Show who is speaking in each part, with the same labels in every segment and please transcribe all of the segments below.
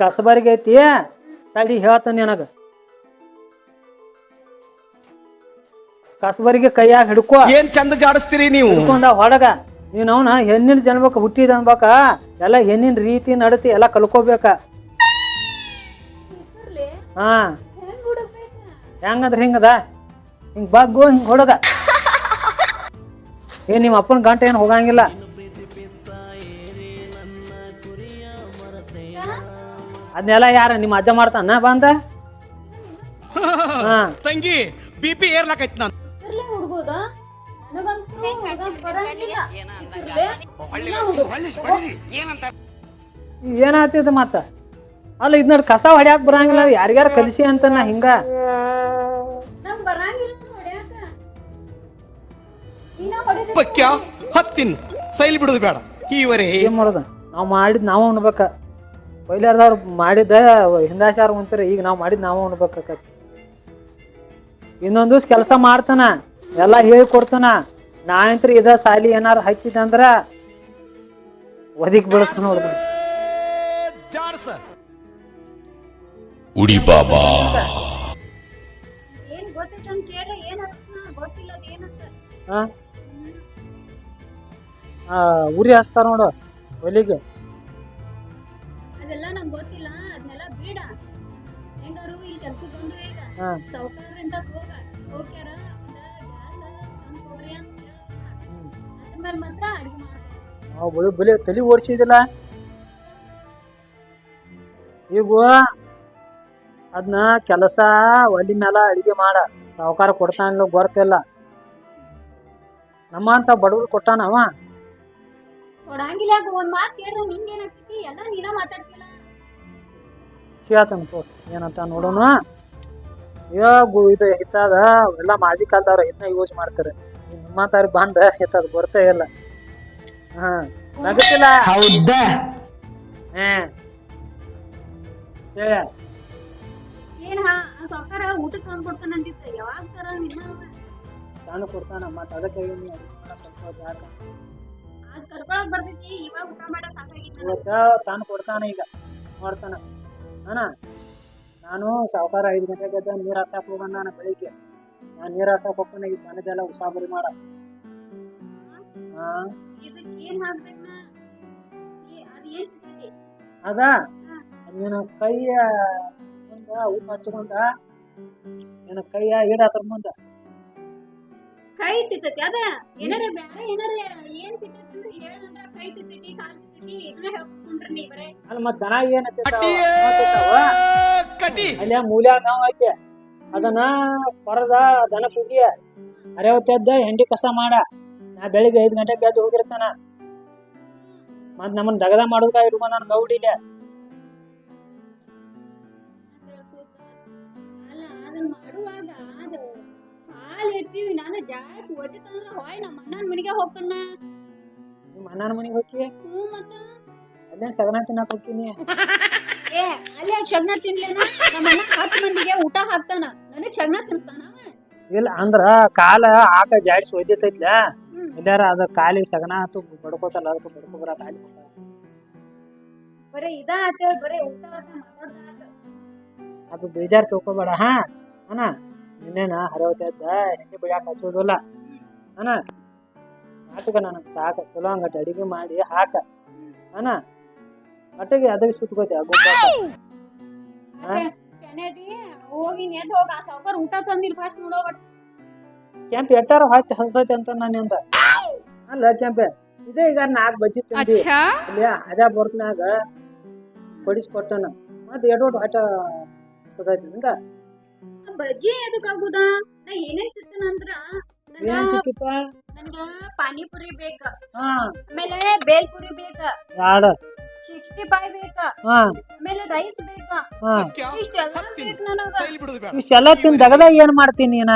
Speaker 1: ಕಸಬರಿಗೆ ಐತಿ ತಡಿ ಹೇಳ್ತಾನೆ ನನಗ. ಕಸಬರಿಗೆ ಕೈಯಾಗ ಹಿಡ್ಕೋ.
Speaker 2: ಏನ್ ಚಂದ ಜಾಡಿಸ್ತೀರಿ ನೀವು?
Speaker 1: ಹಿಡ್ಕೊಂಡ ಹೊಡಗ ನೀನ್ ಅವನ ಹೆಣ್ಣಿನ ಜನ್ಮಕ್ಕೆ ಹುಟ್ಟಿದ ಅನ್ಬೇಕ ಎಲ್ಲ ಹೆಣ್ಣಿನ ರೀತಿ ನಡತಿ ಎಲ್ಲ ಕಲ್ಕೋಬೇಕ. ಹಾ. ಹೆಂಗಂದ್ರ ಹಿಂಗದ? ಹಿಂಗ್ ಬಗ್ಗು ಹಿಂಗ್ ಹೊಡಗ ಏನ್ ನಿಮ್ಮ ಅಪ್ಪನ ಗಂಟ ಏನು ಹೋಗಂಗಿಲ್ಲ. ಅದನ್ನೆಲ್ಲ ಯಾರ ನಿಮ್ಮ ಅಜ್ಜ ಮಾಡ್ತಾನ? ಬಂದ ಹಾ.
Speaker 2: ತಂಗಿ ಬಿ ಪಿ ಏರ್ಲಾಕೈತ್ ನಾನು.
Speaker 3: ಇರ್ಲಿ ಹುಡುಗುದ? ನನಗಂತೂ ಬರಂಗಿಲ್ಲ. ಇರ್ಲಿ.
Speaker 1: ಏನಾಗ್ತಿದ ಮತ್ತ? ಅಲ್ಲ ಇದ್ ನೋಡಿ ಕಸ ಹೊಡ್ಯಾಕ್ ಬರಂಗಿಲ್ಲ. ಯಾರ್ಯಾರ ಕಲಿಸಿ ಅಂತ ನಾ ಹಿಂಗ?
Speaker 3: ನಂಗ್ ಬರಂಗಿಲ್ಲ ಹೊಡ್ಯಾಕ. ನೀನ ಹೊಡಿದ
Speaker 2: ಪಕ್ಯ ಹತ್ತಿನ್. ಸೈಲ್ ಬಿಡುದು ಬೇಡ. ಈವರೆ.
Speaker 1: ಏನ್ ಮಾಡೋದ? ನಾವ್ ಮಾಡಿದ್ ನಾವು ಉಣ್ಬೇಕ. ಪೈಲಾರ್ದವ್ರು ಮಾಡಿದ್ದ ಹಿಂದಾಚಾರ ಉಣ್ತಾರೆ ಈಗ ನಾವು ಮಾಡಿದ್ ನಾವು ಉಣ್ಬೇಕಾಕತಿ. ಇನ್ನೊಂದು ದಿವ್ಸ ಕೆಲಸ ಮಾಡ್ತಾನ ಎಲ್ಲ ಹೇಳಿ ಕೊಡ್ತಾನ ನಾವಂತ್ರ ಇದ ಸಾಲಿ ಏನಾರ ಹಚ್ಚಿದಂದ್ರ ಒದಿಕ್ ಬೀಳ್ತಾನ ನೋಡ್ದ
Speaker 2: ಜಾಡ್ಸ
Speaker 4: ಉಡಿ ಬಾಬಾ
Speaker 3: ಏನ್ ಗೊತ್ತೈತ ಅಂತ ಕೇಳ್ರಿ ಏನ್ ಅರ್ಥ ಗೊತ್ತಿಲ್ಲ ಅದ್
Speaker 1: ಆ? ಆ ಉರಿ ಹಚ್ತಾರ ನೋಡು ಒಲಿಗೆ.
Speaker 3: ಬಂದು ಈಗ
Speaker 1: ಹಾ.
Speaker 3: ಸಾವ್ಕಾರ್ರಿಂದ ಹೋಗ ಹೋಗ್ಯಾರ ಒಂದ ಗ್ಯಾಸ್ ತಂದ್ ಕೊಡ್ರಿ ಅಂತ ಹೇಳೋಣ ಅದ್ಮೇಲೆ ಮಾತ್ರ ಅಡಿಗೆ ಮಾಡ್ಬೇಕು.
Speaker 1: ನಾವು ಬಳಿ ಬಲಿ ತಲೆ ಓಡಿಸಿದಿಲ್ಲ? ಈಗ ಅದನ್ನ ಕೆಲಸ ಒಲಿ ಮೇಲೆ ಅಡಿಗೆ ಮಾಡ. ಸಾವುಕಾರ ಕೊಡ್ತಾನಿಲ್ಲ ಗೊತ್ತಿಲ್ಲ ನಮ್ಮಂತ ಬಡವ್ರು ಕೊಟ್ಟಾನ ಅವ?
Speaker 3: ಕೊಡಂಗಿಲ್ಲ ಯಾಕೆ ಒಂದ್ ಮಾತ್ ಕೇಳ್ರಿ ನಿಂಗೆ ಏನಾಗ್ತೈತಿ ಎಲ್ಲ ನೀನ ಮಾತಾಡ್ತಿಲ್ಲ
Speaker 1: ಕೇಳ್ತಾನ ತೋ ಏನಂತ ನೋಡೋಣ. ಅಯ್ಯೋ ಗು- ಇದು ಹಿತ್ತಾದ? ಎಲ್ಲ ಮಾಜಿ ಕಾಲದವ್ರ ಇದನ್ನ ಯೂಸ್ ಮಾಡ್ತಾರೆ. ನಿಮ್ಮ ತಾರಿ ಬಂದ ಹಿತ್ತದ ಬರ್ತೇ ಇಲ್ಲ. ಹಾ ನಗತಿಲ್ಲ
Speaker 5: ಹೌದಾ?
Speaker 1: ಹಾ. ಹೇಳ.
Speaker 3: ಹಾ ತಂದು ಊಟಕ್ಕೆ ತಂದ್ ಯಾವಾಗ ತರ
Speaker 1: ಕೊಡ್ತಾನ ಮತ್ತ ಅದಕ್ಕೆ ಇವ್ನು ಅಡ್ಗೆ ಮಾಡಕ್ ಕಲ್ಸೋದ್ ಯಾಕ?
Speaker 3: ಅದ್ ಕರ್ಕೊಳಕ್ ಬರ್ತೈತಿ ಇವಾಗ ಊಟ ಮಾಡ ಸಾಕಾಗಿತ್ತ
Speaker 1: ಇವತ್ತ ತಾನು ಈಗ. ಮಾಡ್ತಾನ. ಅಣ್ಣ ನಾನು ಸಾವುಕಾರ ಐದು ಗಂಟೆಗೆ ನೀರು ಹಾಸಕ್ ಹೋಗೋಣ ನಾನು ಬೆಳಿಗ್ಗೆ ನಾನು ನೀರು ಹಾಸಕ್ಕೆ ಹೋಗ್ತಾನೆ ಈಗ ಮನೆದೆಲ್ಲ ಉಸಾಬರಿ ಮಾಡ.
Speaker 3: ಅದ್?
Speaker 1: ನಿನ್ನ ಕೈಯ ಮುಂದ ಊಟ ಹಚ್ಕೊಂಡ, ನಿನ್ನ ಕೈಯ ಅದ್ರ ಮುಂದ
Speaker 3: ಕೈ ತಿಂತೈತಿ ಅದ? ಏನಾರ ಬ್ಯಾರೆ ಏನಾರ ಏನ್ ತಿಂತೈತಿ ಅಂತ ಹೇಳಂದ್ರ ಕೈ ತಿಂತೈತಿ ಕಾಲ್ ತಿಂತೈತಿ ಇದನ್ನ ಹೇಳ್ಕೊಂಡ್ರಿ ನೀ ಬರೇ.
Speaker 1: ಅಲ್ಲಿ ಮತ್ ದನ ಏನ್
Speaker 2: ಕಟಿಯೇ ಕಟಿ
Speaker 1: ಅಲ್ಲೇ ಮೂಲ್ಯಾಗ ನಾವ್ ಐತೆ ಅದನ್ನ ಹೊರದ ದನ ಕುಗಿಯ ಅರೆವತ್ತೆದ್ದ ಹೆಂಡಿ ಕಸ ಮಾಡ. ನಾ ಬೆಳಿಗ್ಗೆ ಐದು ಗಂಟೆಗೆ ಎದ್ದು ಹೋಗಿರ್ತಾನ. ಮತ್ ನಮ್ಮನ್ ದಗದ ಮಾಡುದ ಇಟ್ಕೊಂಡ್ ನಾನು
Speaker 3: ಅಲ್ಲ ಅದನ್ನ ಮಾಡುವಾಗ ಅದು ಕಾಲ್ ಎತ್ತೀವಿ ನಾನು ಜಾಸ್ತಿ ಒದ್ದಿತ್ತಂದ್ರ ಹೊಳ್ ನಮ್ಮ ಅಣ್ಣನ ಮನೆಗೆ ಹೋಗ್ತಾನ.
Speaker 1: ನಿಮ್ಮ ಅಣ್ಣನ ಮನೆಗೆ ಹೋಗಿ
Speaker 3: ಹ್ಞೂ ಮತ್ತ
Speaker 1: ಅಲ್ಲೇ ಸಗಣ ತಿನ್ನಕ್ ಹೋಗ್ತೀನಿ
Speaker 3: ಏ ಅಲ್ಲಿ ಶಗ್ನ ತಿನ್ಲೇನ ನಮ್ಮ ಅಣ್ಣ ಹತ್ತು ಮಂದಿಗೆ ಊಟ ಹಾಕ್ತಾನ ನನಗ್ ಶಗ್ನ ತಿನ್ಸ್ತಾನ ಅವ.
Speaker 1: ಇಲ್ಲ ಅಂದ್ರ ಕಾಲ ಆಕ ಜಾಡಿಸಿ ಒಯ್ದೈತೈತ್ಲ
Speaker 3: ಹ್ಮ್.
Speaker 1: ಇಲ್ಲಾರ ಅದ ಕಾಲಿಗೆ ಸಗಣ ಆತು ಬಡ್ಕೋತಲ್ಲ ಅದಕ್ಕೆ ಬಡ್ಕೊಬರ ಕಾಲಿ
Speaker 3: ಬರೇ ಇದ ಅಂತೇಳಿ ಬರೇ ಊಟ ಆಟ ಮಾತಾಡ್ದ ಆಟ
Speaker 1: ಅದು ಬೇಜಾರ್ ತಿಳ್ಕೊಬೇಡ ಹಾ ಅಣ್ಣ ನಿನ್ನೇನ ಹರವತ್ತೆದ್ದ ಹೆಂಡಿ ಬಿಡಾಕ ಹಚ್ಚೋದಿಲ್ಲ ಅಣ್ಣ ನಾಟಕ ನನಗೆ ಸಾಕ. ಚಲೋ ಹಂಗಟ್ ಅಡಿಗೆ ಮಾಡಿ ಹಾಕ. ಅಣ್ಣ ಮಟ್ಟಿಗೆ ಅದಕ್ಕೆ ಸುತ್ಕೋತಿ
Speaker 3: ಮತ್ತೆ ಶನೇದಿ ಹೋಗಿ ಎದ್ದು ಹೋಗ ಆ ಸಾವ್ಕಾರ ಊಟ ತಂದಿಲ್ ಫಸ್ಟ್ ನೋಡೋ ಬಟ್
Speaker 1: ಕೆಂಪ್ ಎಟ್ಟಾರ ಹೊಟ್ಟೆ ಹಸ್ದೈತಿ ಅಂತ ನಾನು ಎಂದ. ಅಲ್ಲ ಕೆಂಪೆ ಇದೇ ಈಗ ನಾಲ್ಕು ಬಜ್ಜಿ ತಿಂದಿ. ಅದೇ ಬರ್ತ್ನಾಗ ಕೊಡಿಸ್ಕೊಟ್ಟನ ಮತ್ತೆ ಎರಡು ಹೊಟ್ಟೆ ಹಸ್ದೈತಿ ನಿಂದ
Speaker 3: ಬಜ್ಜಿ ಎದಕ್ ಆಗುದ? ನಾ ಏನೇನ್ ತಿಂತಾನ ಅಂದ್ರ
Speaker 1: ಏನ್
Speaker 3: ನಂಗ ಪಾನಿಪುರಿ ಬೇಕ.
Speaker 1: ಹಾ.
Speaker 3: ಆಮೇಲೆ ಬೇಲ್ಪುರಿ ಬೇಕ.
Speaker 1: ಯಾಡ
Speaker 3: ಸಿಕ್ಸ್ಟಿ ಫೈವ್ ಬೇಕ.
Speaker 1: ಹಾ.
Speaker 3: ಆಮೇಲೆ ರೈಸ್ ಬೇಕ.
Speaker 1: ಹಾ.
Speaker 3: ಇಷ್ಟೆಲ್ಲ ಬೇಕ ನನಗ.
Speaker 2: ಸೈಲ್ ಬಿಡುದು ಬೇಡ.
Speaker 1: ಇಷ್ಟೆಲ್ಲ ತಿಂದ ದಗದ ಏನ್ ಮಾಡ್ತೀನಿ ನೀನ?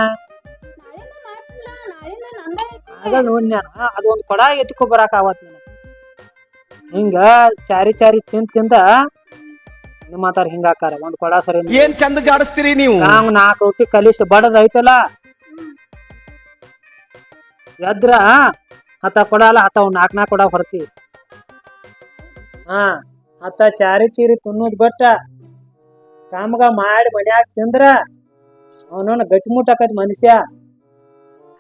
Speaker 3: ನಾಳೆ ಮಾಡ್ತಿಲ್ಲ. ನಾಳೆನ ನಂದ
Speaker 1: ಆಗ ನೋಡಿ ನಾನು. ಅದೊಂದು ಕೊಡ ಎತ್ಕೊ ಬರಾಕ ಆವತ್ ಹಿಂಗ ಚಾರಿ ಚಾರಿ ತಿಂದ್ ತಿಂದ ನಿಮ್ಮ ಮಾತಾರ ಹಿಂಗಾಕಾರ ಒಂದ್ ಕೊಡ ಸರಿ
Speaker 2: ಏನ್ ಚಂದ ಜಾಡಿಸ್ತೀರಿ ನೀವು?
Speaker 1: ನಾಕ್ ನಾಲ್ಕು ರೊಟ್ಟಿ ಕಲಿಸಿ ಬಡದ್ ಐತಲ್ಲ? ಎದ್ರ ಹತ್ತ ಕೊಡಲ್ಲ ಹತ್ತ ಅವ್ ನಾಲ್ಕು ನಾಲ್ಕು ಕೊಡ ಹೊರತಿ. ಹಾ ಅತ್ತ ಚಾರಿ ಚೀರಿ ತಿನ್ನೋದ್ ಬಟ್ಟ. ಕಾಮಗ ಮಾಡಿ ಮನ್ಯಾಗ ತಿಂದ್ರ ಅವನವನ ಗಟ್ಟಿಮುಟ್ ಆಕತ್ ಮನುಷ್ಯ.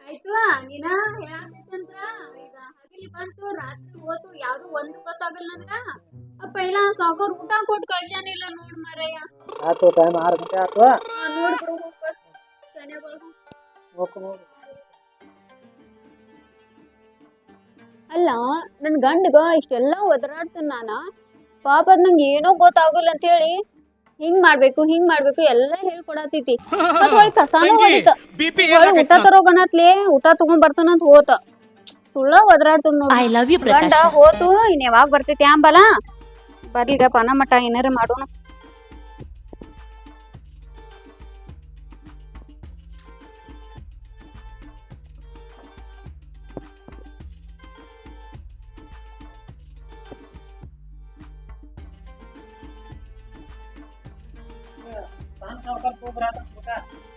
Speaker 3: ಆಯ್ತು ನೀನ ಹೇಳಾಕತ್ತಂದ್ರ ಈಗ ಹಗಲಿ ಬಂತು ರಾತ್ರಿ ಹೋತು ಯಾವ್ದು ಒಂದು ಗೊತ್ತಾಗಲ್ಲ ನನ್ಗ. ಅಪ್ಪ ಇಲ್ಲ ಸಾಕೋರ್ ಊಟ ಕೊಟ್ಟು ಕಳ್ಸ್ಯಾನಿಲ್ಲ ನೋಡ್ ಮಾರಯ್ಯ
Speaker 1: ಆತು ಟೈಮ್ ಆರು ಗಂಟೆ ಆತು
Speaker 3: ನೋಡ್ ಬಿಡು ಹೋಗ್ಬಾರ್ದು. ಶನಿವಾರ.
Speaker 1: ಹೋಗ್.
Speaker 3: ಅಲ್ಲ ನನ್ ಗಂಡಗ ಇಷ್ಟೆಲ್ಲ ಒದರಾಡ್ತೀನಿ ನಾನ ಪಾಪ ಅದ್ ನಂಗೆ ಏನೋ ಗೊತ್ತಾಗಲ್ಲ ಅಂತ ಹೇಳಿ ಹಿಂಗ್ ಮಾಡ್ಬೇಕು ಹಿಂಗ್ ಮಾಡ್ಬೇಕು ಎಲ್ಲ ಹೇಳ್ಕೊಡತೈತಿ. ಮತ್ ಒಳಗ್ ಕಸಾನು ಹೊಡಿತ. ಊಟ ತರೋಗನತ್ಲೆ ಊಟ ತಗೊಂಡ್ ಬರ್ತಾನಂತ ಹೋತ. ಸುಳ್ಳ ಒದರಾಡ್ತು
Speaker 4: ಐ
Speaker 3: ನೋಡಿ
Speaker 4: ಲವ್ ಯು
Speaker 3: ಗಂಡ ಹೋತು ಇನ್ ಯಾವಾಗ ಬರ್ತೈತಿ ಆಂಬಲ ಬರ್ಲಿಗ ಪನಮಟ ಏನಾರ ಮಾಡೋಣ.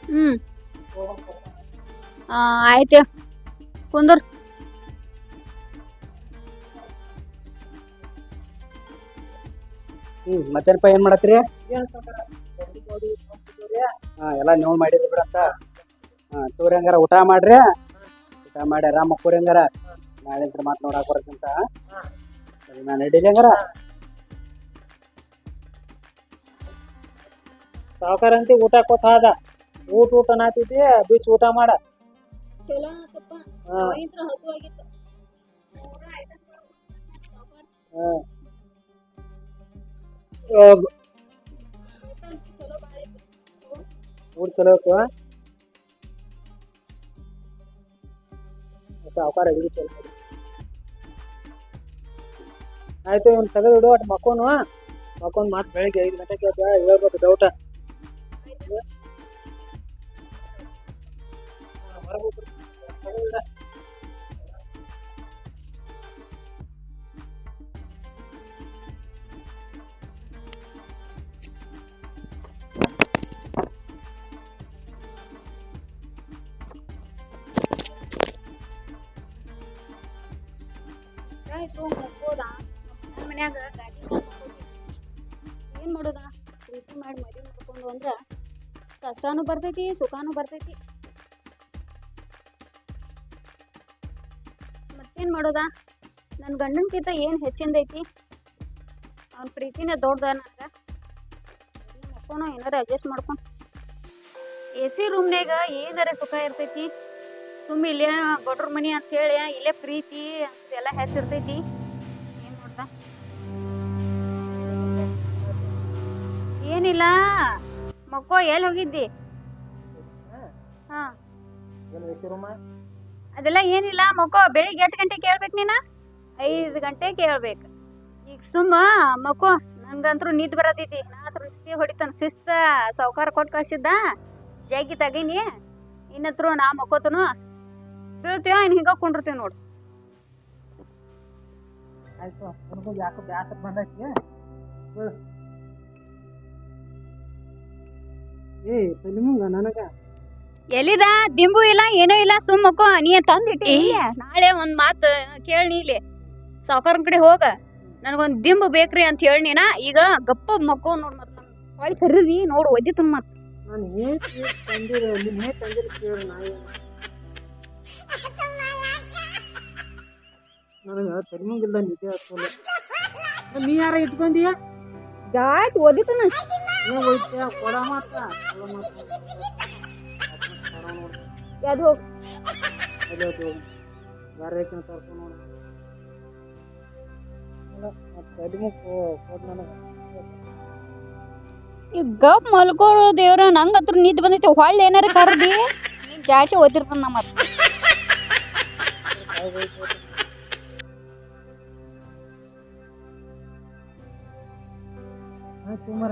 Speaker 3: ಹ್ಮ್. ಆಯ್ತು. ಕುಂದರ್.
Speaker 5: ಹ್ಮ್, ಮತ್ತೇನಪ್ಪ ಏನ್ ಮಾಡತ್ರಿ? ಹಾ, ಎಲ್ಲ ನೀವು ಮಾಡಿದ್ರಿ ಬಿಡಂತ ಹಾ, ತೋರಿ ಹಂಗಾರ ಊಟ ಮಾಡ್ರಿ. ಊಟ ಮಾಡಿ ಆರಾಮ ಕೂರಿ ಹಂಗಾರ. ನಾಳೆ ಮಾತು ನೋಡಾಕ್ ಬರ್ತಂತ ನಾನು ನಡೀಲಿ ಹಂಗಾರ?
Speaker 1: ಸಾವ್ಕಾರ ಅಂತಿ ಊಟ ಕೊಟ್ಟ ಹಾದ ಊಟ ಊಟ ನಾತಿದ್ದಿ ಬೀಚ್ ಊಟ ಮಾಡ.
Speaker 3: ಚಲೋ ಆತಪ್ಪ. ಊಟ ಚಲೋ
Speaker 1: ಇತ್ತು. ಸಾವುಕಾರ ಅಡಿಗೆ ಚಲೋ. ಆಯ್ತು. ಇವ್ನು ತೆಗೆದು ಇಡು ಒಟ್ಟು ಮಕ್ಕೋನು ಮಕ್ಕೊಂದು ಮಾತು ಬೆಳಿಗ್ಗೆ ಐದು ಗಂಟೆಗೆ ಕೇಳ್ತಾ ಹೇಳ್ಬೇಕು ಡೌಟ
Speaker 3: ಆಯ್ತು ನಮ್ಮ ಮನ್ಯಾಗ. ಏನ್ ಮಾಡೋದ ಪ್ರೀತಿ ಮಾಡಿ ಮದುವೆ ಮಾಡ್ಕೊಂಡು ಅಂದ್ರ ಕಷ್ಟಾನು ಬರ್ತೈತಿ ಸುಖಾನು ಬರ್ತೈತಿ ಮತ್ತೇನ್ ಮಾಡೋದ? ನನ್ನ ಗಂಡನ್ಕಿಂತ ಏನ್ ಹೆಚ್ಚಿಂದೈತಿ ಅವ್ನ ಪ್ರೀತಿನೇ ದೊಡ್ಡದ ನನಗೆ ಏನಾರ ಅಡ್ಜಸ್ಟ್ ಮಾಡ್ಕೊಂಡು ಎ ಸಿ ರೂಮ್ನ್ಯಾಗ ಏನಾರ ಸುಖ ಇರ್ತೈತಿ? ಸುಮ್ಮ ಇಲ್ಲೇ ಬಡ್ರ ಮನಿ ಅಂತ ಹೇಳಿ ಇಲ್ಲೇ ಪ್ರೀತಿ ಎಲ್ಲ ಹೆಚ್ಚಿರ್ತೈತಿ. ಏನ್ ನೋಡ್ದ ಏನಿಲ್ಲ. ಮಕ್ಕೋ ಎಲ್ಲಿ ಹೋಗಿದ್ದಿ? ಹಾ.
Speaker 1: ಏನು
Speaker 3: ಅದೆಲ್ಲ ಏನಿಲ್ಲ ಮಕ್ಕೋ ಬೆಳಿಗ್ಗೆ ಎಷ್ಟು ಗಂಟೆ ಕೇಳ್ಬೇಕು ನೀನ? ಐದು ಗಂಟೆ ಕೇಳ್ಬೇಕು. ಈಗ ಸುಮ್ಮ ಮಕ್ಕೋ ನಂಗಂತೂ ನಿದ್ದೆ ಬರತೈತಿ ನಾ ಹತ್ರ ನಿದ್ದೆ ಹೊಡಿತಾನ. ಶಿಸ್ತ, ಸಾವ್ಕಾರ ಕೊಟ್ಟು ಕಳ್ಸಿದ್ದ? ಜಗ್ಗಿ ತಗೀನಿ. ಇನ್ನತ್ರ ನಾ ಮಕ್ಕೋತನು. ಬೀಳ್ತೀವ ಇನ್ನು ಹಿಂಗ ಕುಂಡಿರ್ತೀವಿ ನೋಡು.
Speaker 1: ಆಯ್ತು ನನಗೂ ಯಾಕೋ ಬ್ಯಾಸರ ಬಂದೈತಿ. ಏ ನನಗ.
Speaker 3: ಎಲ್ಲಿದ? ದಿಂಬು ಇಲ್ಲ ಏನೂ ಇಲ್ಲ ಸುಮ್ಮಕ್ಕೋ ನೀ ತಂದಿಟ್ಟಿ ನಾಳೆ ಒಂದ್ ಮಾತು ಕೇಳಿ ಇಲ್ಲಿ. ಸಾವ್ಕಾರನ್ ಕಡೆ ಹೋಗ. ನನಗೊಂದ್ ದಿಂಬು ಬೇಕ್ರಿ ಅಂತ ಹೇಳಿ ನೀನ. ಈಗ ಗಪ್ಪ ಮಕ್ಕೋ ನೋಡ್ ಮತ್ ಹೊಳಿ ಕರೀದಿ ನೋಡು ಒದ್ದಿ ಮತ್.
Speaker 1: ನಾನು ಏನ್ ತಂದಿರ ನೀನ್ ಹೇಗ್ ತಂದಿರ ಕೇಳು ನಾ ಏನು ನನಗ ಫಿಲ್ಮಿಂಗಿಲ್ಲ ನಿದ್ದೆ ನೀ ಯಾರ ಇಟ್ಕೊಂಡೀಯ?
Speaker 3: ಜಾಸ್ತಿ ಒದ್ದಿತನ
Speaker 1: ನೀ ಕೊಡ ಮಾತ್ರ ಕೊಡ ಮಾತ
Speaker 3: ಯಾವ್ದು ಹೋಗ್
Speaker 1: ಅದೇ ಅದು ಬೇರೆ ಐತನ ತರ್ಕೊಂಡು ನೋಡು. ಅಲ್ಲ ಮತ್ತೆ ಕಡಿಮೆ ಕೊಡ್ ನನಗೆ
Speaker 3: ಈಗ ಗಪ್ ಮಲ್ಕೋರು ದೇವ್ರ ನಂಗ್ ಹತ್ರ ನಿದ್ದೆ ಬಂದೈತಿ. ಹೊಳ್ಳಿ ಏನಾರ ಕರ್ದಿ? ನೀನ್ ಜಾಸ್ತಿ ಓದಿರ್ತಾನ ನಮ್ಮ
Speaker 1: ಆಯ್ತು ಮರ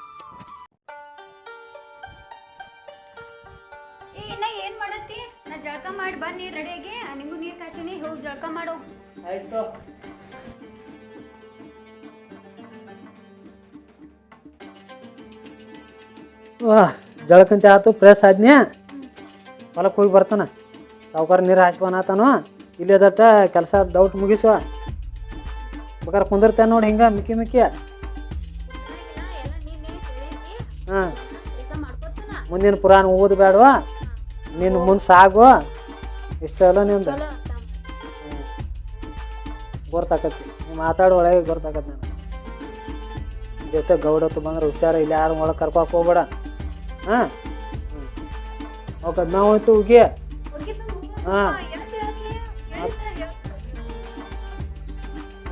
Speaker 3: ಮಾಡತ್ತಿ? ನಾ ಜಳಕ ಮಾಡಿ ಬನ್ನಿ ರೆಡಿಯಾಗಿ. ನಿಂಗೂ ನೀರ್ ಕಾಸಿನಿ ಹೋಗಿ ಜಳಕ ಮಾಡೋ.
Speaker 1: ಆಯ್ತು. ವಾ ಜಳಕಂತ ಆತು ಪ್ರೆಸ್ ಆದ್ನೇ ಹೊಲಕ್ಕೆ ಹೋಗಿ ಬರ್ತಾನ. ಸಾವುಕಾರ ನೀರು ಹಾಸ್ಬಾನತಾನು ಇಲ್ಲೇ ದಟ್ಟ ಕೆಲಸ ಡೌಟ್ ಮುಗಿಸುವ. ಬೇಕಾರೆ ಕುಂದಿರ್ತಾನೆ ನೋಡಿ ಹಿಂಗೆ ಮಿಕ್ಕಿ ಮಿಕ್ಕಿ.
Speaker 3: ಎಲ್ಲ ನೀನೇ ತಿಳಿದಿ.
Speaker 1: ಹಾಂ. ಮುಂದಿನ ಪುರಾಣ ಓದು ಬೇಡವ ನೀನು ಮುಂದೆ ಸಾಗು. ಇಷ್ಟೆಲ್ಲ ನಿಂದು?
Speaker 3: ಚಲೋ ಅರ್ಥ
Speaker 1: ಗೊತ್ತಾಕತಿ ನೀವು ಮಾತಾಡೋ ಒಳಗೆ ಗೊತ್ತಾಕತಿ ನಾನು ಜೊತೆ ಗೌಡತ್ತು ಬಂದ್ರೆ ಹುಷಾರ ಇಲ್ಲಿ ಯಾರು ಒಳಗೆ ಕರ್ಕೊಕ್ ಹೋಗ್ಬೇಡ. ಹಾಂ? ಓಕೆ ನಾವು ಹೋಯ್ತು ಉಗಿ ಹಾಂ.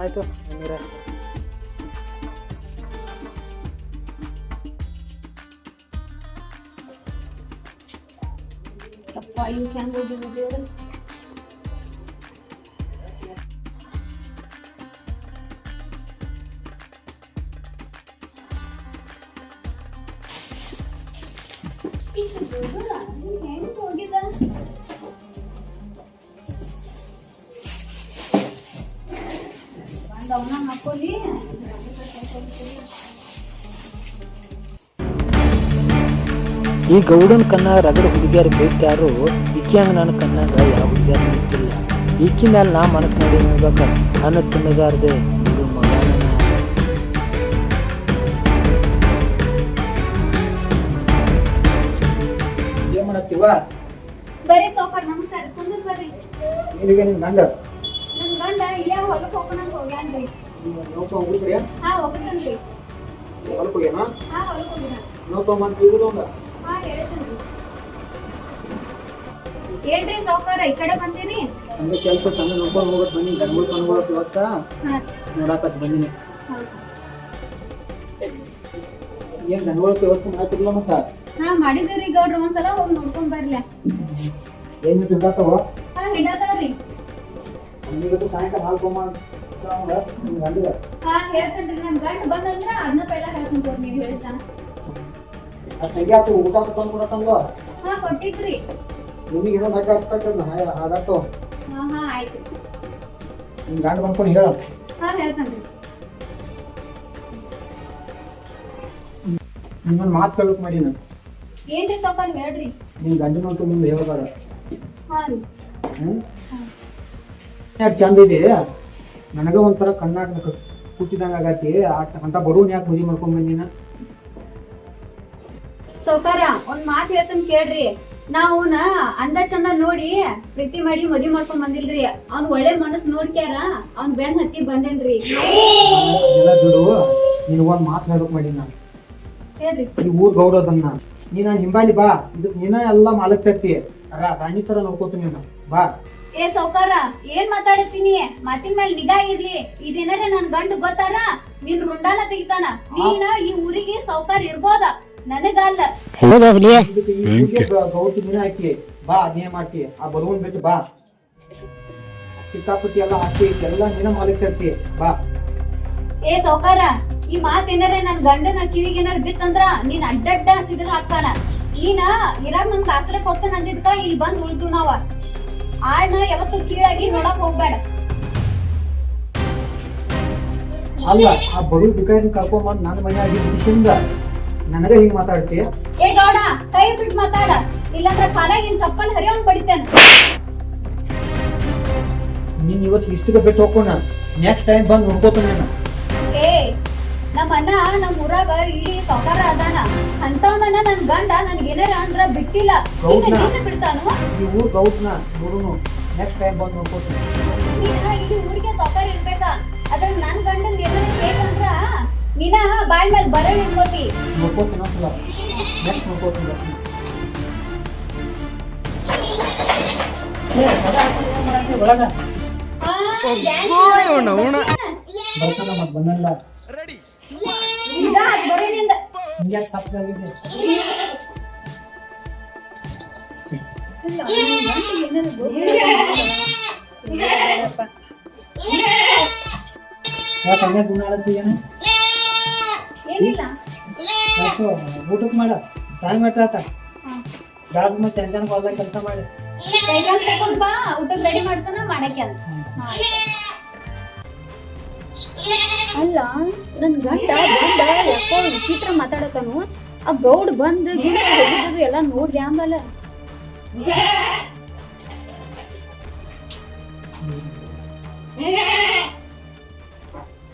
Speaker 1: ಆಯಿತು. ನೀರೇ
Speaker 3: ಯಪ್ಪ ಇವ್ಕೆ ಹೆಂಗ್ ಹೋಗಿದ್ದು ದೇವ್ರು? ಇಷ್ಟು
Speaker 1: ಈ ಗೌಡನ ಕನ್ನ ರಗಡ ಹುಡುಗಿಯರು ಬೇಟ್ಯಾರು ಈಕಿ ಹಂಗ ನನ್ನ ಕಣ್ಣಾಗ ಯಾವ ಹುಡುಗಿಯರು ನಿಂತಿಲ್ಲ ಈಕಿ ಮೇಲೆ ನಾ ಮನಸ್ಸು ಮಾಡಿ ನೋಡ್ಬೇಕ ನನ್ನ ತಿನ್ನಗಾರ್ದೆ ಇದು ಮಗನ
Speaker 5: ಏನ್ ಮಾಡತ್ತೀವ?
Speaker 3: ಬರ್ರಿ ಸಾವ್ಕಾರ್ ನಮಸ್ಕಾರ ಕುಂದ್ರ ಬರ್ರಿ.
Speaker 5: ನಿನಗೆ ನಿನ್ ಗಂಡ?
Speaker 3: ನನ್ ಗಂಡ ಇಲ್ಲೇ ಹೊಲಕ್ ಹೋಗೋಣಂತ ಹೋಗ್ಯಾನ್ರಿ.
Speaker 5: ನೋಡ್ಕೊಂಡ್ ಹೋಗ್ಬಿಡ್ರಿ
Speaker 3: ಹಾ ಹೋಗ್ತಾನ್ರಿ
Speaker 5: ಹೊಲಕ್ ಹೋಗ್ಯಾನ?
Speaker 3: ಹಾ ಹೊಲಕ್ ಹೋಗಿನ
Speaker 5: ನೋಡ್ಕೊಂಬಂತ ಇವ್ರು
Speaker 3: ಹಾ ಹೇಳ್ತೇನ್ರಿ ಏನ್ರಿ ಸಾವ್ಕಾರ ಈ ಕಡೆ ಬಂದಿರಿ
Speaker 5: ಅಂದ್ರೆ ಕೆಲಸ ತಂದು ನೋಡ್ಕೊಂಡು ಹೋಗೋದು ಬನ್ನಿ ಗಂಗೂರ್ ಕನ್ಗೊಳಕ್ ವ್ಯವಸ್ಥೆ. ನೋಡಾಕತ್ ಬಂದಿನಿ. ಏನ್ ಗಂಗೂಳಕ್ ವ್ಯವಸ್ಥೆ ಮಾಡ್ತಿರ್ಲ ಮತ್ತ?
Speaker 3: ಹಾ ಮಾಡಿದ್ರಿ ಗೌಡ್ರ ಒಂದ್ಸಲ ಹೋಗಿ ನೋಡ್ಕೊಂಡ್ ಬರ್ಲೆ.
Speaker 5: ಏನ್ ತಿಂದಾತವ?
Speaker 3: ಹಾ ಹಿಡತಾವ್ರಿ
Speaker 5: ನಿನಗದು ಸಾಯಂಕಾಲ ಹಾಲ್ ಕೊಮ್ಮ
Speaker 3: ಹಾ ಹೇಳ್ತೇನ್ರಿ ನನ್ ಗಂಡ ಬಂದಂದ್ರ ಅದನ್ನ ಪೈಲ ಹೇಳ್ಕೊಂತ ನೀ ನೀವ್ ಹೇಳ್ತಾನ.
Speaker 5: ಆ ಸಂಖ್ಯೆ ಆತು ಊಟ ತಂದು ಕೊಡತ್ತಂಗ?
Speaker 3: ಹಾ ಕೊಟ್ಟಿದ್ರಿ.
Speaker 5: ನಿಮಗೆ ಏನೋ ಹಗ್ಗ ಹಚ್ಕಟ್ಟಲ್ಲ ಹಾಗಾತು
Speaker 3: ಹಾ ಹಾ ಆಯ್ತು.
Speaker 5: ನಿಮ್ಮ ಗಂಡ ಬಂದ್ಕೊಂಡು ಹೇಳ.
Speaker 3: ಹಾ
Speaker 5: ನಿಮ್ಮನ್ನ ಮಾತು ಕೇಳಕ್ ಮಾಡಿ ನಾನು.
Speaker 3: ಏನ್ರಿ ಸಾವ್ಕಾರ ಹೇಳ್ರಿ.
Speaker 5: ನಿನ್ ಗಂಡನ ಅಂತೂ ಮುಂದೆ ಹೇಳ್ಬಾರ
Speaker 3: ಹಾ ರೀ.
Speaker 5: ಯಾಕೆ ಚಂದ ಇದೆ? ನನಗ ಒಂಥರ ಕಣ್ಣಾಗ ಕುಟ್ಟಿದಂಗ ಆಗತಿ ಅಂತ ಬಡವನ್ ಯಾಕೆ ಮದುವೆ ಮಾಡ್ಕೊಂಡ್ ಬಂದಿನ?
Speaker 3: ಸೌಕಾರ ಒಂದ್ ಮಾತ್ ಹೇಳ್ತಾನ ಕೇಳ್ರಿ. ನಾವುನ ಅಂದ ಚಂದ ನೋಡಿ ಪ್ರೀತಿ ಮಾಡಿ ಮದ್ವಿ ಮಾಡ್ಕೊಂಡ್ ಬಂದಿಲ್ರಿ. ಅವ್ನ್ ಒಳ್ಳೆ ಮನಸ್ ನೋಡ್ಕ್ಯಾರ ಅವ್ನ್ ಬೆನ್ ಹತ್ತಿ ಬಂದೇನ್ರಿ.
Speaker 5: ಬಿಡು ನಿನ್ ಒಂದ್ ಮಾತು ಹೇಳಕ್ ಮಾಡಿ ನಾನು.
Speaker 3: ಹೇಳ್ರಿ.
Speaker 5: ಈ ಊರ್ ಗೌಡದನ್ನ ನೀ ನಾನು ಹಿಂಬಾಲಿ ಬಾ ಇದಕ್ ನೀನ ಎಲ್ಲ ಮಾಲಕ್ ತಟ್ಟಿ. ರಾ- ರಾಣಿ ತರ ನೋಡ್ಕೋತೀನಿ ನೀನು. ಬಾ.
Speaker 3: ಏ ಸೌಕಾರ ಏನ್ ಮಾತಾಡತ್ತೀನಿ? ಮಾತಿನ ಮೇಲೆ ನಿಗಾ ಇರ್ಲಿ. ಇದೇನಾರ ನನ್ ಗಂಡ ಗೊತ್ತಾರ ನಿನ್ ರುಂಡಾನ ತೆಗಿತಾನ. ನೀನ ಈ ಊರಿಗೆ ಸೌಕಾರ ಇರ್ಬೋದ. ನನಗಲ್ಲ.
Speaker 5: ಇದಕ್ಕೆ ಈ ಊರಿಗೆ ಗ- ಗೌಡ್ತಿ ಹಾಕಿ ಬಾ ಅದೇ ಮಾಡ್ತಿ. ಆ ಬಡವನ್ ಬಿಟ್ಟು ಬಾ. ಸಿಕ್ಕಾಪಟ್ಟಿ ಎಲ್ಲ ಹಾಕಿ ಎಲ್ಲ ನೀನ ಮಾಲಕ್ ಬಾ.
Speaker 3: ಏ ಸೌಕಾರ ಈ ಮಾತ್ ಏನಾರ ನನ್ ಗಂಡನ ಕಿವಿಗೆ ಏನಾರ ಬಿತ್ತಂದ್ರ ನೀನ್ ಅಡ್ಡಡ್ಡ ಸಿಗದ್ ಹಾಕ್ತಾನ. ನೀನ ಇರಾಗ್ ನಮ್ಗೆ ಆಸರೆ ಕೊಡ್ತಾನ ಅಂದಿದ್ಕ ಇಲ್ಲಿ ಬಂದ್ ಉಳ್ದು ನಾವ. ಆಳ್ನ ಯಾವತ್ತು ಕೀಳಾಗಿ ನೋಡಕ್ ಹೋಗ್ಬೇಡ.
Speaker 5: ಅಲ್ಲ ಆ ಬಡವ್ ಬೇಕಾದ್ರೆ ಕರ್ಕೊಂಬಂದ್ ನನ್ನ ಮನೆ ಆಗಿದ್ದ ನನಗ ಹಿಂಗ್ ಮಾತಾಡ್ತೀಯ?
Speaker 3: ಏ ಗೌಡ ಕೈ ಬಿಟ್ಟು ಮಾತಾಡ. ಇಲ್ಲಾಂದ್ರ ಕಾಲಾಗಿನ ಚಪ್ಪಲ್ ಹರಿಯೋನ್ ಬಡಿತೇನೆ
Speaker 5: ನೀನ್ ಇವತ್ತು ಇಷ್ಟಕ್ಕೆ ಬಿಟ್ಟು ಹೋಗೋಣ ನೆಕ್ಸ್ಟ್ ಟೈಮ್ ಬಂದು ನೋಡ್ಕೋತೇನೆ ನಾನು.
Speaker 3: ಏ ನಮ್ಮ ಅಣ್ಣ ನಮ್ಮ ಊರಾಗ ಇಡೀ ಸೌಕಾರ ಅದಾನ. ಅಂತವನ ನನ್ ಗಂಡ ನನ್ಗೆ ಏನಾರ ಅಂದ್ರ ಬಿಟ್ಟಿಲ್ಲ? ನೀನ್ ಬಿಡ್ತಾನು?
Speaker 5: ಈ ಊರ್ ಗೌಟ್ನ ನೋಡುನು. ನೆಕ್ಸ್ಟ್ ಟೈಮ್ ಬಂದು ನೋಡ್ಕೋತೀನಿ.
Speaker 3: ನೀನ ಇಡೀ ಊರಿಗೆ ಸೌಕಾರ ಇರ್ಬೇಕ? ಅದ್ರ ನನ್ ಗಂಡನ್ ಏನಾರ ಬೇಕಂದ್ರ ನೀನ ಬಾಯ್ ಮೇಲೆ ಬರಳ್ ಇರ್ಬೋತಿ
Speaker 5: ನೋಡ್ಕೋತೀನಿ ಒಂದ್ಸಲ. ನೆಕ್ಸ್ಟ್ ನೋಡ್ಕೋತೀನಿ ಬರ್ತೀನಿ.
Speaker 1: ಒಳಗ?
Speaker 3: ಆ, dance
Speaker 5: ಬರ್ತಾನ ಮತ್ ಬಂದಲ್ಲ.
Speaker 3: ಇದ ಬರಳಿಂದ
Speaker 5: ಹಿಂಗ್ಯಾಕ್ ತಪ್ಪಾಗಿದೆ
Speaker 1: ಯಾಕೆ ಹಂಗೆ ಗುಣಾಡತ್ತೀಗೇನ
Speaker 3: ಏನಿಲ್ಲ
Speaker 1: ಊಟಕ್ಕೆ ಮಾಡ. ಟೈಮ್ ಆತ. ಬ್ಯಾಗ್ ಮತ್ತೆ ಚಂಚನ ಹೊಲ್ದಾಗ ಕೆಲಸ ಮಾಡಿ.
Speaker 3: ತಗೊಂಡ್ ಬಾ ಊಟಕ್ಕೆ ರೆಡಿ ಮಾಡ್ತಾನ ಮಾಡಕ್ಕೆ ಅಂತ ಅಲ್ಲ ನನ್ ಗಂಡ ಗಂಡ ಯಾಕೋ ವಿಚಿತ್ರ ಮಾತಾಡತಾನು ಆ ಗೌಡ್ ಬಂದ್ ಗಿಡ ಹೋಗಿದ್ದು ಎಲ್ಲ ನೋಡ್ದೆ ಆಂಬಲ್ಲ